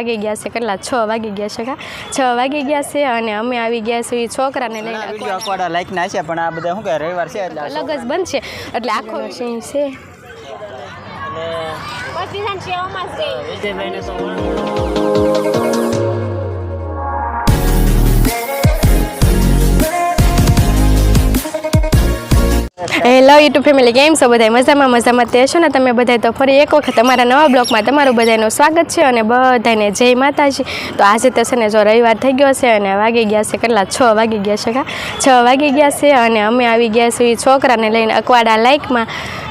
વાગી ગયા છે કેટલા? છ વાગી ગયા છે કા? છ વાગી ગયા છે અને અમે આવી ગયા છીએ છોકરાને લઈને અકવાડા લાઈક ના છે પણ આ બધા શું કહે રવિવાર છે એટલે અલગ જ બનશે. એટલે આખો સિંહ છે. વિજયભાઈને હેલો યુટ્યુબ ફેમિલી કેમ છો બધા મજામાં મજામાં તે છો ને તમે બધા તો ફરી એક વખત અમારા નવા બ્લોગમાં તમારું બધાનું સ્વાગત છે અને બધાને જય માતાજી. તો આજે તો છે ને જો રવિવાર થઈ ગયો છે અને વાગી ગયા છે કેટલા? છ વાગી ગયા છે કા? છ વાગી ગયા છે અને અમે આવી ગયા છીએ છોકરાને લઈને અકવાડા લાઇકમાં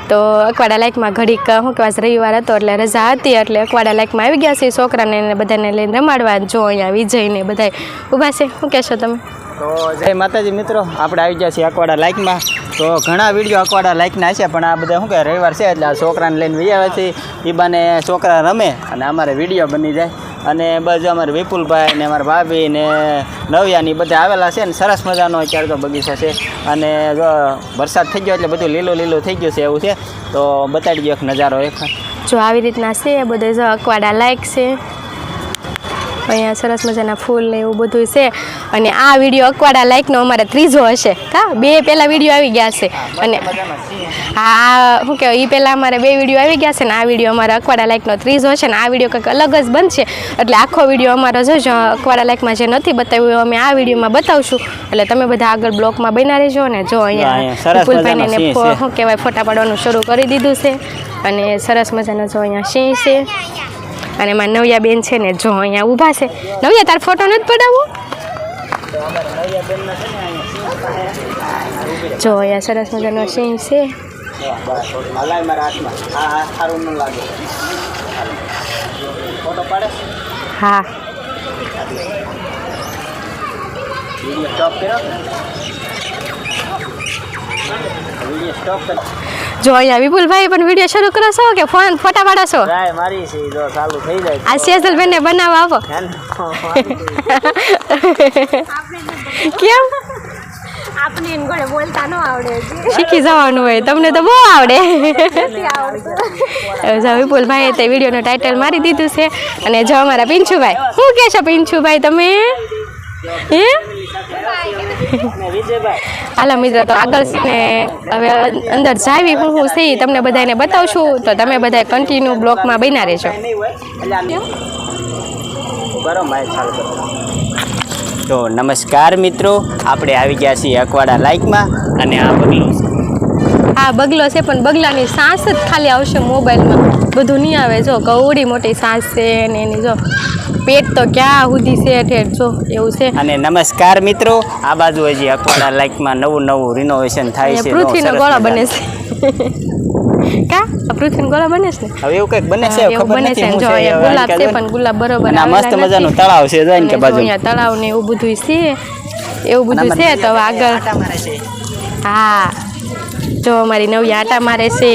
તો અકવાડા લાઇકમાં ઘડીક શું કહેવાય રવિવાર હતો એટલે રજા હતી એટલે અકવાડા લાઇકમાં આવી ગયા છીએ છોકરાને બધાને લઈને રમાડવા જો અહીંયા વિજયને બધા ઊભા છે. શું કહેશો તમે? તો જય માતાજી મિત્રો, આપણે આવી ગયા છીએ અકવાડા લાઈકમાં. તો ઘણા વીડિયો અકવાડા લાઈકના છે, પણ આ બધા શું કહે રવિવાર છે એટલે આ છોકરાને લઈને વહી આવે એ બાને છોકરા રમે અને અમારે વીડિયો બની જાય. અને બસ અમારે વિપુલભાઈ ને અમારા ભાભી ને નવ્યાની બધા આવેલા છે ને, સરસ મજાનો અત્યારે તો બગીચો છે. અને વરસાદ થઈ ગયો એટલે બધું લીલું લીલું થઈ ગયું છે એવું છે. તો બતાડી દો એક નજારો એક. જો આવી રીતના છે, બધે અકવાડા લાઈક છે. અહીંયા સરસ મજાના ફૂલ ને એવું બધું છે. અને આ વીડિયો અકવાડા લાઇકનો અમારે ત્રીજો હશે. હા બે પહેલાં વીડિયો આવી ગયા છે. અને હા શું કહેવાય એ પહેલાં અમારે બે વીડિયો આવી ગયા છે ને આ વીડિયો અમારે અકવાડા લાઇકનો ત્રીજો હશે ને આ વીડિયો કંઈક અલગ જ બનશે. એટલે આખો વીડિયો અમારો જોજો અકવાડા લાઇકમાં જે નથી બતાવ્યું અમે આ વિડીયોમાં બતાવશું. એટલે તમે બધા આગળ બ્લોકમાં બન્યા રહેજો ને જો અહીંયા વિપુલભાઈને. શું કહેવાય ફોટા પાડવાનું શરૂ કરી દીધું છે. અને સરસ મજાનો જો અહીંયા સિંહ છે. અને એમાં નવ્યા બેન છે ને જો અહીંયા ઊભા છે. નવ્યા, તાર ફોટો નથી પડાવવો જો અહીંયા સરસ મજાનો સિંહ છે. હા હા સારું ન લાગે ફોટો પાડે હા વીડિયો સ્ટોપ કર્યો વીડિયો સ્ટોપ કરી જો અહીંયા વિપુલભાઈ પણ વીડિયો શરૂ કરો છો કે ફોન ફોટા પાડો છો? મારી છે જો ચાલુ થઈ જાય આ સેજલ ને બનાવવા આવો. હે કેમ? આપણે એને બોલતા ન આવડે શીખી જવાનું હોય તમને તો બહુ આવડે. જો વિપુલભાઈએ તે વિડીયોનું ટાઇટલ મારી દીધું છે અને જો અમારા પિંછુભાઈ શું કહે છો પિંછુભાઈ તમે? હે? હાલો મિત્રો તો આગળ છે ને હવે અંદર જાવી હું હું છે તમને બધાને બતાવશું. તો તમે બધા કન્ટિન્યુ બ્લોકમાં બન્યા રહેશો તો નમસ્કાર મિત્રો આપણે આવી ગયા છીએ અકવાડા લાઇકમાં અને આ બગલો હા બગલો છે પણ બગલાની સાસ જ ખાલી આવશે મોબાઈલમાં. બધું નહીં આવે. જો કવડી મોટી સાસ છે ને એની જો પેટ તો ક્યાં સુધી છે ઠેઠ જો એવું છે. અને નમસ્કાર મિત્રો આ બાજુ હજી અકવાડા લાઈકમાં નવું નવું રિનોવેશન થાય છે. પૃથ્વીનો ગોળો બને છે. કા? પૃથ્વીનો ગોળો બને છે હવે એવું કંઈક બને છે? ખબર બને છે જો ગુલાબ છે પણ ગુલાબ બરોબર આ મસ્ત મજાનું તળાવ છે જો કે બાજુ. અહીંયા તળાવ ને એવું બધું છે. એવું બધું છે તો આગળ. હા. જો અમારી નવી આટા મારે છે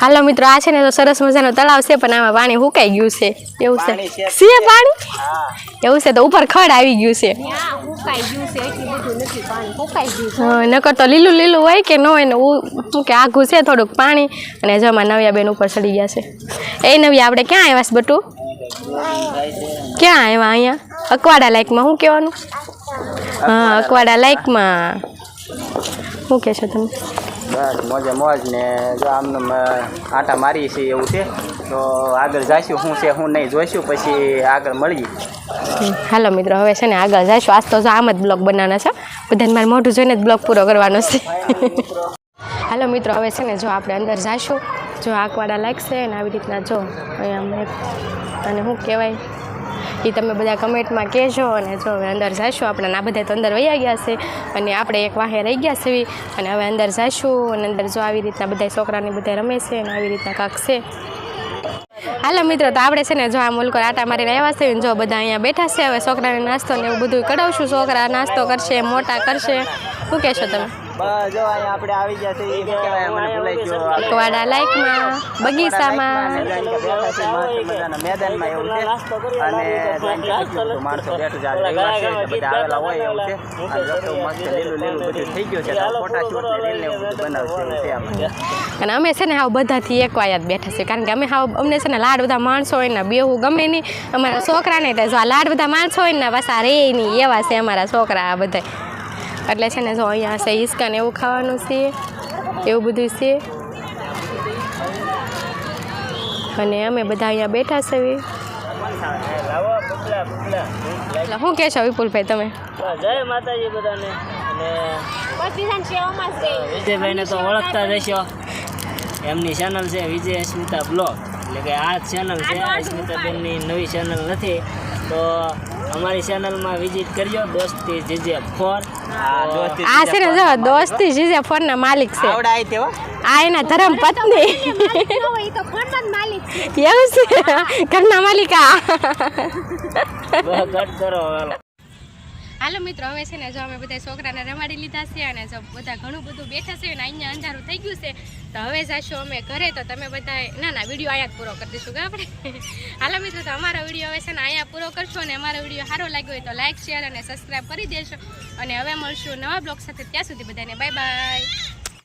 હાલો મિત્રો આ છે ને તો સરસ મજાનો તળાવ છે પણ આમાં પાણી સુકાઈ ગયું છે. એવું છે. પાણી છે. પાણી? એવું છે તો ઉપર ખડ આવી ગયું છે. ફૂંકાઈ ગયું છે એટલું બધું નથી પાણી ફૂંકાઈ ગયું હા, નકર તો લીલું લીલું હોય કે ન હોય ને શું કે આઘું છે થોડુંક પાણી અને જમા નવ્યા બેન ઉપર ચડી ગયા છે. એ નવ્યા આપણે ક્યાં આવ્યા છે બટુ? ક્યાં આવ્યા અહીંયા? અકવાડા લાઇકમાં શું કહેવાનું? હા અકવાડા લાઈકમાં. શું કહેશો તમે? બસ મોજે મોજ ને જો આમને આટા મારી છે એવું છે તો આગળ જઈશું શું છે હું નહીં જોઈશું પછી આગળ મળીએ. હાલો મિત્રો હવે છે ને આગળ જઈશું આજ તો આમ જ બ્લોગ બનાવવાનો છે. બધાને મારે મોઢું જોઈને જ બ્લોગ પૂરો કરવાનો છે. હાલો મિત્રો હવે છે ને જો આપણે અંદર જઈશું જો આકવાડા લાગશે ને આવી રીતના જો અહીંયા અને શું કહેવાય? એ તમે બધા કમેન્ટમાં કહેજો અને જો હવે અંદર જઈશું આપણે આ બધા તો અંદર વયા ગયા છે અને આપણે એક વાહે રહી ગયા છે અને હવે અંદર જઈશું અને અંદર જો આવી રીતના બધા છોકરાને બધા રમે છે અને આવી રીતના કાંક છે. હાલો મિત્રો, તો આપણે છે ને જો આ મુલકો આટા મારીને આવ્યા છે જો બધા અહીંયા બેઠા છે, હવે છોકરાને નાસ્તો ને એવું બધું કરાવશું છોકરા નાસ્તો કરશે, મોટા કરશે. શું કહેશો તમે? બસ જો અહીંયા આપણે આવી ગયા છે એ કહેવાય મને ભૂલાઈ ગયો અકવાડા લાઈકમાં બગીચામાં. મેદાનમાં મેદાનમાં એવું છે. અને માણસો બેઠું છે આજે રવિવાર છે એટલે બધા આવેલા હોય એવું છે. અને રસ્તો મસ્ત લીલું લીલું બધું થઈ ગયું છે ફોટા શૂટ ને રીલ ને એવું બધું બનાવશે છે અને અમે છે ને હાવ બધાથી એક વાયા જ બેઠા છે કારણ કે અમે હાવ અમને છે ને લાડ બધા માણસો હોય ને બેવું ગમે નહીં. અમારા છોકરાને જો આ લાડ બધા માણસો હોય ને પાછા રે નહીં એવા છે અમારા છોકરા આ બધા. એટલે છે ને જો અહીંયા છે હિસકાને એવું ખાવાનું છે એવું બધું છે. અને અમે બધા અહીંયા બેઠા છે શું કે છો વિપુલભાઈ તમે? જય માતાજી બધાને. વિજયભાઈને તો ઓળખતા જ હશો. એમની ચેનલ છે વિજય સ્મિતા બ્લોગ. એટલે કે આ ચેનલ છે સ્મિતાબેનની નવી ચેનલ નથી. તો અમારી ચેનલમાં વિઝિટ કરજો દોસ્તી જીજે ફોર. આ છે ને જો દોસ્તી જીજે ફોનના માલિક છે. આયના આ એના ધર્મ પત્ની. ન હોય ઈ તો ફોનમાં જ માલિક છે એવું છે ઘરના માલિકા કરો હાલો મિત્રો, હવે છે ને જો અમે બધા છોકરાને રમાડી લીધા છે અને જો બધા ઘણું બધું બેઠા છે અને અહીંયા અંધારું થઈ ગયું છે, તો હવે જાશું અમે ઘરે, તો તમે બધા ના ના, વીડિયો અહીંયા જ પૂરો કરી દઈશું કે આપણે હાલો મિત્રો, તો અમારો વીડિયો હવે છે ને અહીંયા પૂરો કરશો અને અમારો વીડિયો સારો લાગ્યો હોય તો લાઇક શેર અને સબસ્ક્રાઈબ કરી દેશો અને હવે મળશું નવા બ્લોગ સાથે, ત્યાં સુધી બધાને બાય બાય